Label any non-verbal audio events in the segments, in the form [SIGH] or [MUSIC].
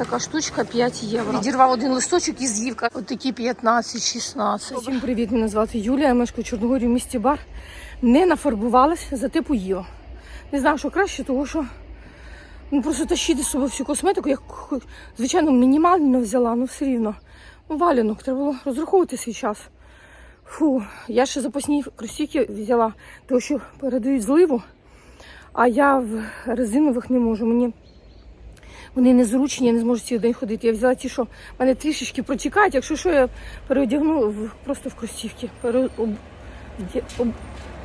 така штучка 5 євро. Відірвав один листочок і з'їв. От такі 15-16. Всім привіт, мене звати Юлія, я мешкаю в Чорногорі в місті Бар. Не нафарбувалась, зате поїла. Не знаю, що краще, тому що ну, просто тащити з собою всю косметику, я звичайно мінімально взяла, ну все рівно. Ну, валянок, треба було розраховувати свій час. Фу, я ще запасні кросівки взяла, тому що передають зливу, а я в резинових не можу. Мені вони незручні, я не зможу цілий день ходити. Я взяла ті, що в мене трішечки протікають. Якщо що, я переодягну в, просто в кросівки. Пере, об, об,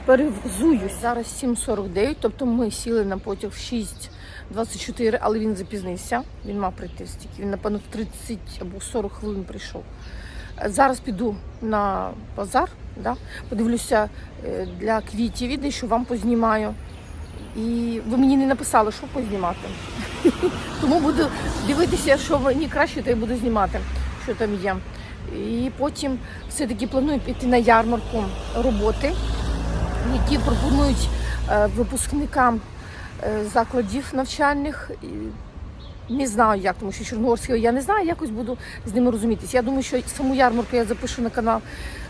перевзуюсь. Зараз 7.49, тобто ми сіли на потяг в 6.24, але він запізнився. Він мав прийти стільки. Він, напевно, в 30 або 40 хвилин прийшов. Зараз піду на базар, да? подивлюся е, для квітів і дещо вам познімаю. І ви мені не написали, що познімати. [LAUGHS] Тому буду дивитися, що мені краще, то я буду знімати, що там є. І потім все-таки планую піти на ярмарку роботи, які пропонують е, випускникам е, закладів навчальних. Не знаю як, тому що чорногорського я не знаю, якось буду з ними розумітися. Я думаю, що саму ярмарку я запишу на канал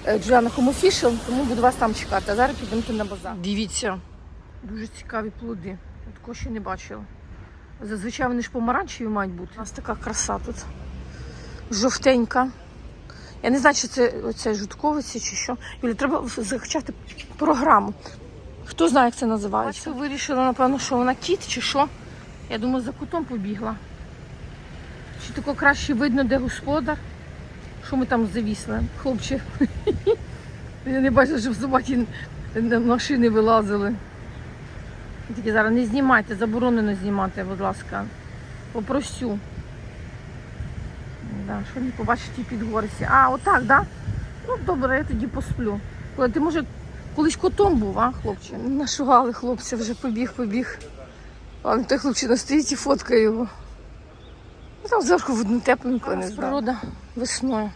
е, Джуліана Official, тому буду вас там чекати. А зараз підемо на базар. Дивіться, дуже цікаві плоди. Я такого ще не бачила. Зазвичай вони ж помаранчеві мають бути. У нас така краса тут. Жовтенька. Я не знаю, чи це оце жутковиці чи що. Юлі, треба закачати програму. Хто знає, як це називається? Бачу, вирішила, напевно, що вона кіт чи що. Я думаю, за кутом побігла. Чи тако краще видно, де господар? Що ми там завісли? Хлопче. [LAUGHS] Я не бачу, щоб собаки на машини вилазили. Тільки зараз не знімайте, заборонено знімати, будь ласка. Попросю. Да, що не побачите під горці. А, отак, да? Ну добре, я тоді посплю. Коли ти може колись котом був, а, хлопче? Нашугали хлопця, вже побіг, побіг. А той хлопчина стоїть і фоткає його. Ну, там зверху видно тепленько, не. Природа весною.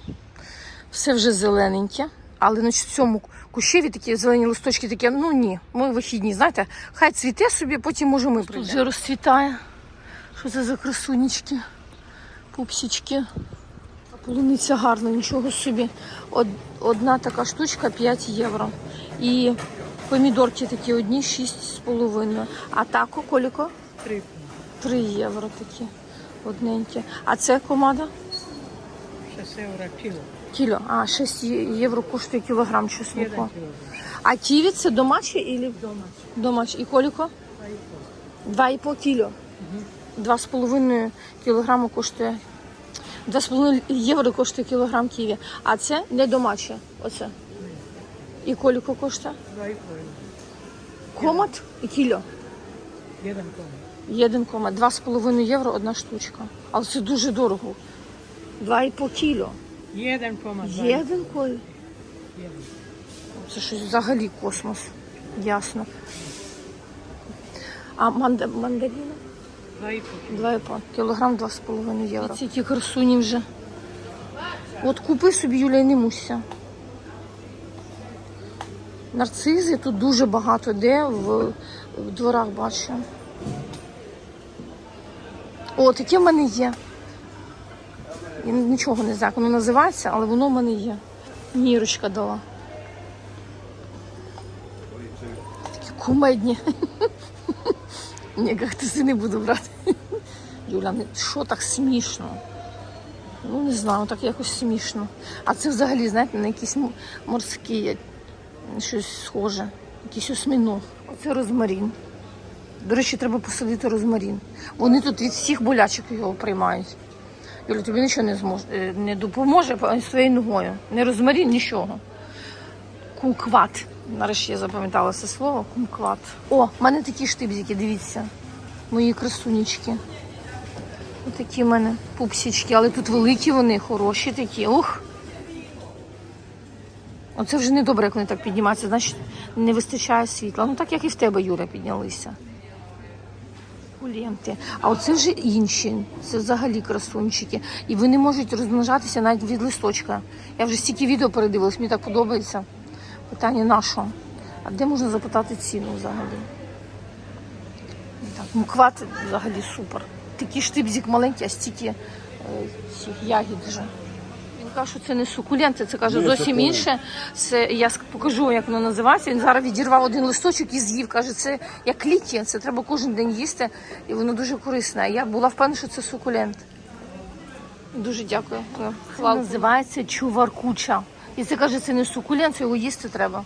Все вже зелененьке. Але на цьому кущеві такі зелені листочки такі, ну ні, ми вихідні, знаєте, хай цвіте собі, потім може ми прийдемо. Тут вже розцвітає. Що це за красунечки, пупсічки. Полуниця гарна, нічого собі. Од- Одна така штучка 5 євро. І помідорки такі одні 6,5. А тако, коліко? Три. 3 євро такі одненькі. А це комада? 6 євро кіло. Кіло. А, 6 євро коштує кілограм кілограм. А ківі це домашні или Дома. домашні? І коліко? Два і по кіло. Два з половиною кілограму коштує. Два з половиною євро коштує кілограм ківі. А це не домашнє. Оце. І коліко коштує? Два і половина. Комат і кіло. Один ком. Єдин комат. Два з половиною євро одна штучка. Але це дуже дорого. Два і по кіло. Один кома. Єдин коль. Це щось взагалі космос. Ясно. А манда... мандаріни? Два і половина. Два і по кілограм, два з половиною євро. Ці які красуні вже. От купи собі, Юля, і не муся. Нарцизи тут дуже багато де в, в дворах бачу. О, таке в мене є. Я нічого не знаю, як воно називається, але воно в мене є. Нірочка дала. Такі кумедні. Ні, ти не буду брати. Юля, ну що так смішно? Ну, не знаю, так якось смішно. А це взагалі, знаєте, на якісь морські щось схоже, якийсь осьминог. Оце розмарін. До речі, треба посадити розмарін. Вони тут від всіх болячок його приймають. Юля, тобі нічого не зможе не допоможе своєю ногою. Не розмарін, нічого. Кумкват. Нарешті я запам'ятала це слово. Кумкват. О, в мене такі штибзики, дивіться. Мої красунечки. Ось такі в мене пупсічки, але тут великі вони, хороші такі. Ух. Оце вже не добре, як вони так піднімаються, значить не вистачає світла. Ну так як і в тебе, Юля, піднялися. Ленти. А оце вже інші. Це взагалі красунчики. І вони можуть розмножатися навіть від листочка. Я вже стільки відео передивилась, мені так подобається. Питання на що? А де можна запитати ціну взагалі? Так, мукват взагалі супер. такий штибзик маленький, а стільки е, цих ягід вже. Він каже, що це не сукуленти, це каже Ні, зовсім поле. інше. Це я покажу, як воно називається. Він зараз відірвав один листочок і з'їв. Каже, це як ліки, це треба кожен день їсти, і воно дуже корисне. Я була впевнена, що це сукулент. Дуже дякую. Це називається чуваркуча. І це каже, це не сукулент, це його їсти треба.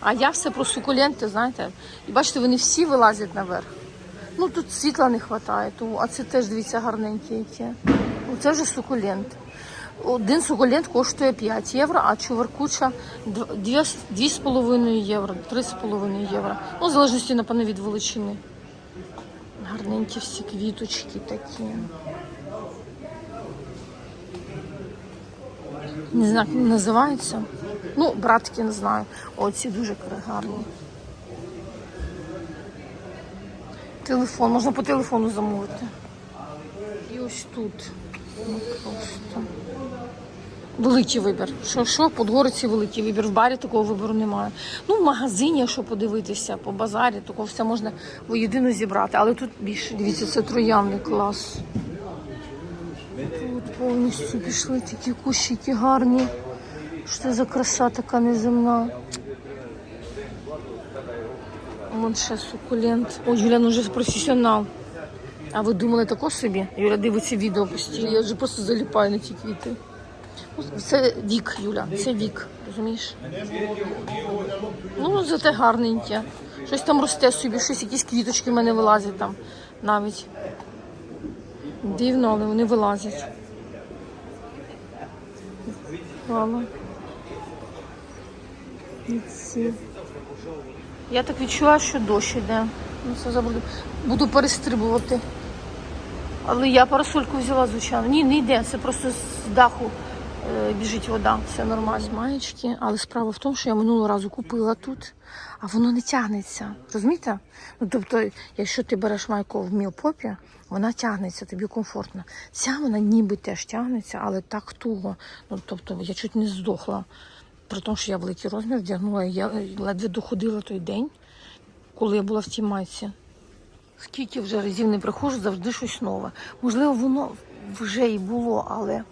А я все про сукуленти, знаєте. І бачите, вони всі вилазять наверх. Ну тут світла не вистачає, тому, а це теж дивіться гарненькі які. Ну, це вже сукулент. Один сукулент коштує 5 євро, а чуваркуча 2,5 євро, 3,5 євро. Ну, в залежності, напевно, від величини. Гарненькі всі квіточки такі. Не знаю, як називаються. Ну, братки не знаю. Оці дуже гарні. Телефон, можна по телефону замовити. І ось тут. Ну, просто. Великий вибір. Що, що, Подгориці великий вибір. В барі такого вибору немає. Ну, в магазині, якщо подивитися, по базарі, такого все можна воєдино зібрати. Але тут більше, дивіться, це троянний клас. Тут повністю пішли такі кущики гарні. Що це за краса така неземна. Вон ще сукулент. О, Юля, ну вже професіонал. А ви думали тако собі? Юля дивиться відео постійно. Я вже просто заліпаю на ті квіти. Це вік, Юля, це вік, розумієш? Ну, зате гарненьке. Щось там росте собі, щось якісь квіточки в мене вилазять там навіть. Дивно, але вони вилазять. Ці. Я так відчуваю, що дощ іде. Ну, це забуду. Буду перестрибувати. Але я парасольку взяла, звичайно. Ні, не йде, це просто з даху біжить вода, все нормально. Маєчки, але справа в тому, що я минулого разу купила тут, а воно не тягнеться. Розумієте? Ну, тобто, якщо ти береш майку в мілпопі, вона тягнеться, тобі комфортно. Ця вона ніби теж тягнеться, але так туго. Ну, тобто, я чуть не здохла. При тому, що я великий розмір вдягнула, я ледве доходила той день, коли я була в тій майці. Скільки вже разів не приходжу, завжди щось нове. Можливо, воно вже і було, але е,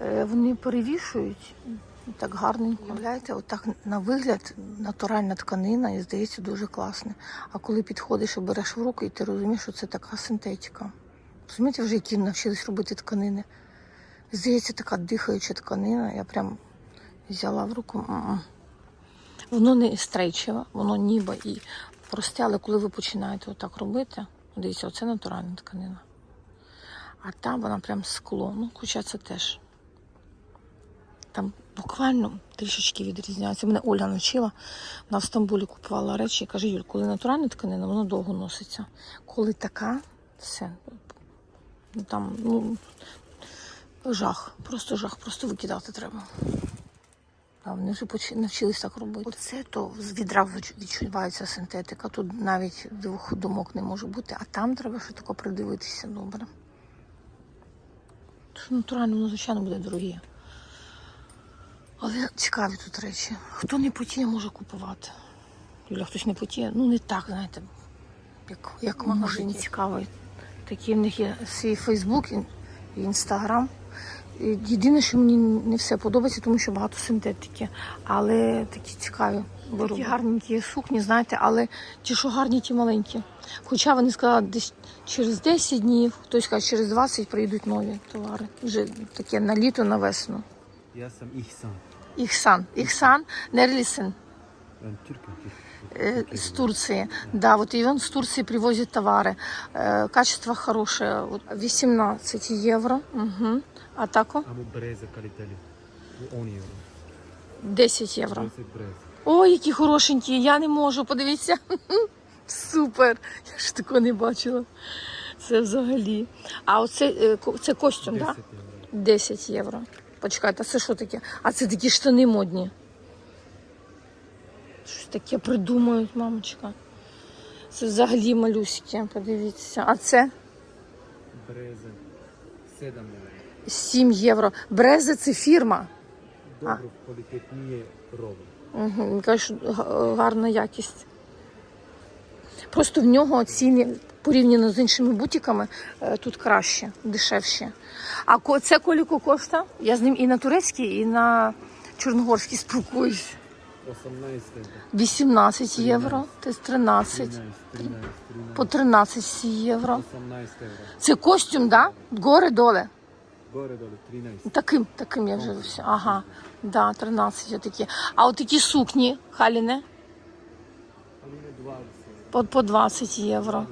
вони перевішують так гарненько. Уявляєте, отак на вигляд натуральна тканина і здається дуже класне. А коли підходиш і береш в руки, і ти розумієш, що це така синтетика. Розумієте, вже які навчились робити тканини. Здається, така дихаюча тканина. Я прям взяла в руку. Воно не стрейчеве, воно ніби і просте, але коли ви починаєте отак робити, дивіться, оце натуральна тканина. А там вона прям скло. Ну, хоча це теж. Там буквально трішечки відрізняється. Мене Оля навчила, вона в Стамбулі купувала речі і каже, Юль, коли натуральна тканина, вона довго носиться. Коли така, все. Ну, Там, ну, жах, просто жах, просто викидати треба. А вони вже навчились так робити. Оце то з відразу відчувається синтетика. Тут навіть двох думок не може бути, а там треба ще тако придивитися добре. Тож натурально, воно, звичайно, буде дорогі. Але цікаві тут речі. Хто не потіє, може купувати. Юля, хтось не потіє, ну не так, знаєте, як, як магазин цікавий. Такі в них є свій Фейсбук і і Інстаграм. Єдине, що мені не все подобається, тому що багато синтетики. Але такі цікаві. Такі гарненькі сукні, знаєте, але ті, що гарні, ті маленькі. Хоча вони сказали, десь через 10 днів, хтось каже, через 20 прийдуть нові товари. Вже таке на літо, на весну. Я сам їх сам İhsan. Ихсан. Ихсан Нерлисен Ben Türk'üm. Türk. э, с Турции. Да, вот и он с Турции привозит товары. Э, Качество хорошее. Вот 18 евро. Угу. А тако Ama breze kaliteli. Bu 10 euro. 10 євро. Burası breze. Ой, які хорошенькі, я не можу, подивіться. [LAUGHS] Супер! Я ж такого не бачила. Це взагалі. А оце е, ко- це костюм, 10 так? euro. 10 євро. Почекайте, а це що таке? А це такі штани модні. Щось таке придумають, мамочка. Це взагалі малюськи, подивіться. А це Breze. 7 euro. 7 євро. Брезе це фірма. Dobro kvalitetnije roba. Угу. Він каже, що гарна якість. Просто в нього ціни порівняно з іншими бутіками, е, тут краще, дешевше. А ко- це коліко коштує? Я з ним і на турецькій, і на чорногорській спілкуюсь. 18 евро. 18 євро, це 13. 13, 13, 13. По 13 євро. 18 евро. Це костюм, да? Гори доле. Горе доле 13. Таким, таким я вже все. Ага. Да, 13 отакі. А от такі сукні, халіне, Алине 20 евро. По, по 20 євро,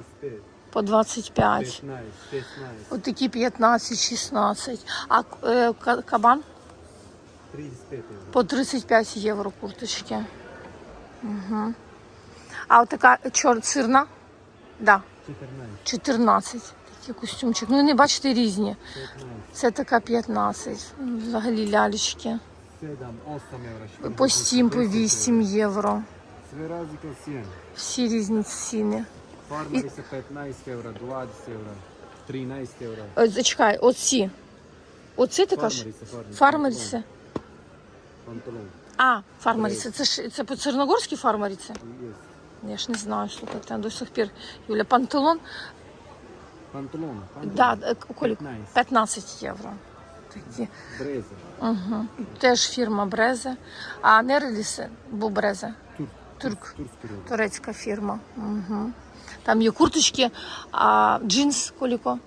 по 25. 15, 16. От такі 15-16. А е, кабан 35 евро. по 35 євро курточки. Угу. А от така чор сирна? Да, 14, 14. Такий костюмчик. Ну, не бачите різні. 15, Це така 15. Ну, Взагалі лялечки. 7, 8 евро. По 7, по 8 євро. Razlika 7. Всі різні ціни. Farmari 15 евро, 20 евро, 13 евро. Е, Зачекай, оці. Оце ти кажеш? Farmari. Панталон. А, фармеріце. Це ж це по чорногорській фармеріце? Есть. Я ж не знаю, слухайте, до сих пір. Юля, панталон. Панталон. панталон. Да, е, Колік, 15. 15 євро. Такі. Угу. Теж фірма Брезе. А не Релісе, бо Брезе. Тур. Турк. Турецька фірма. Угу. Там є курточки, а джинс коліко.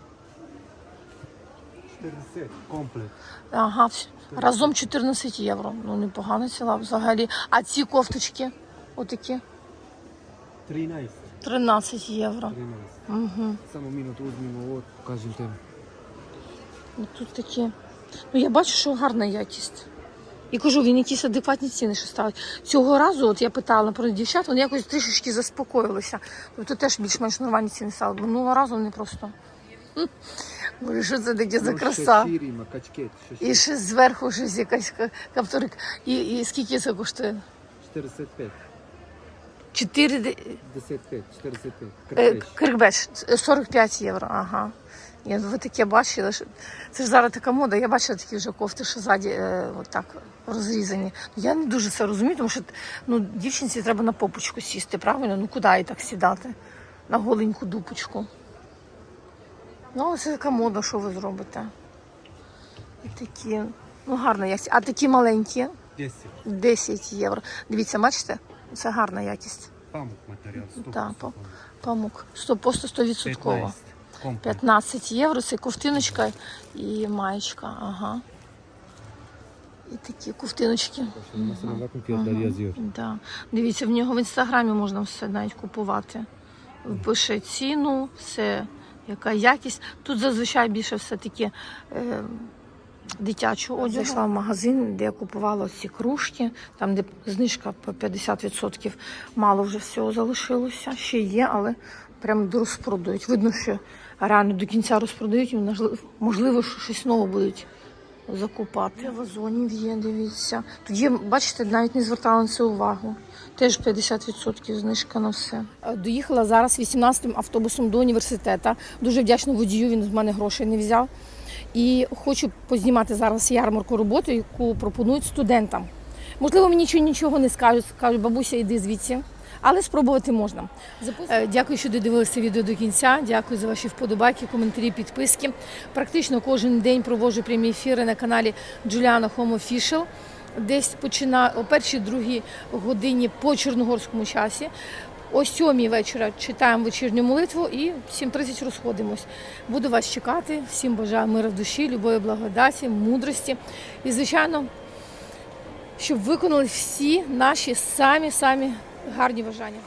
40. Комплект. Ага, разом 14 євро. Ну, непогана ціла взагалі. А ці кофточки, отакі, 13. 13 євро. 13. Угу. Само минуту uzmimo, от, покажем те. Ну, Тут такі. Ну, я бачу, що гарна якість. І кажу, він якісь адекватні ціни ще ставить. Цього разу, от я питала про дівчат, вони якось трішечки заспокоїлися. Тобто теж більш-менш нормальні ціни ставили. Минулого разу вони просто. Говорю, що це таке за Ну, краса? І ще зверху щось якась ка- каптурик. І, і скільки це коштує? 45. 4 де- 55. 45. Е, 45 євро, ага. Ну ви таке бачили. що- Це ж зараз така мода. Я бачила такі вже кофти, що ззаді е, отак розрізані. Я не дуже це розумію, тому що ну, дівчинці треба на попочку сісти, правильно? Ну куди їй так сідати? На голеньку дупочку. Ну, але це така мода, що ви зробите. І такі, ну гарна якість. А такі маленькі 10. 10 євро. Дивіться, бачите? Це гарна якість. Памук матеріал. 100%. Так, па- Памук. 100, просто 100%. 15. 15 євро, це ковтиночка і маєчка. Ага. І такі ковтиночки. Да. Дивіться, в нього в інстаграмі можна все навіть купувати. Пише ціну, все, яка якість. Тут зазвичай більше все-таки е, дитячого одягу. Зайшла в магазин, де я купувала ці кружки, там, де знижка по 50%. Мало вже всього залишилося. Ще є, але прям розпродають. Видно, що реально до кінця розпродають і можливо- можливо, що щось нове будуть закупати. Вазонів є, дивіться. Тут є, бачите, навіть не звертала на це увагу. Теж 50% знижка на все. Е, Доїхала зараз 18-м автобусом до університету. Дуже вдячна водію, він з мене грошей не взяв. І хочу познімати зараз ярмарку роботи, яку пропонують студентам. Можливо, мені нічого не скажуть, скажуть, бабуся, йди звідси. Але спробувати можна. Е, Дякую, що додивилися відео до кінця. Дякую за ваші вподобайки, коментарі, підписки. Практично кожен день проводжу прямі ефіри на каналі Juliana Home Official. Десь починаю о першій другій годині по чорногорському часі. О сьомій вечора читаємо вечірню молитву і в 7.30 розходимось. Буду вас чекати. Всім бажаю мира в душі, любові, благодаті, мудрості. І, звичайно, щоб виконали всі наші самі-самі гарні бажання.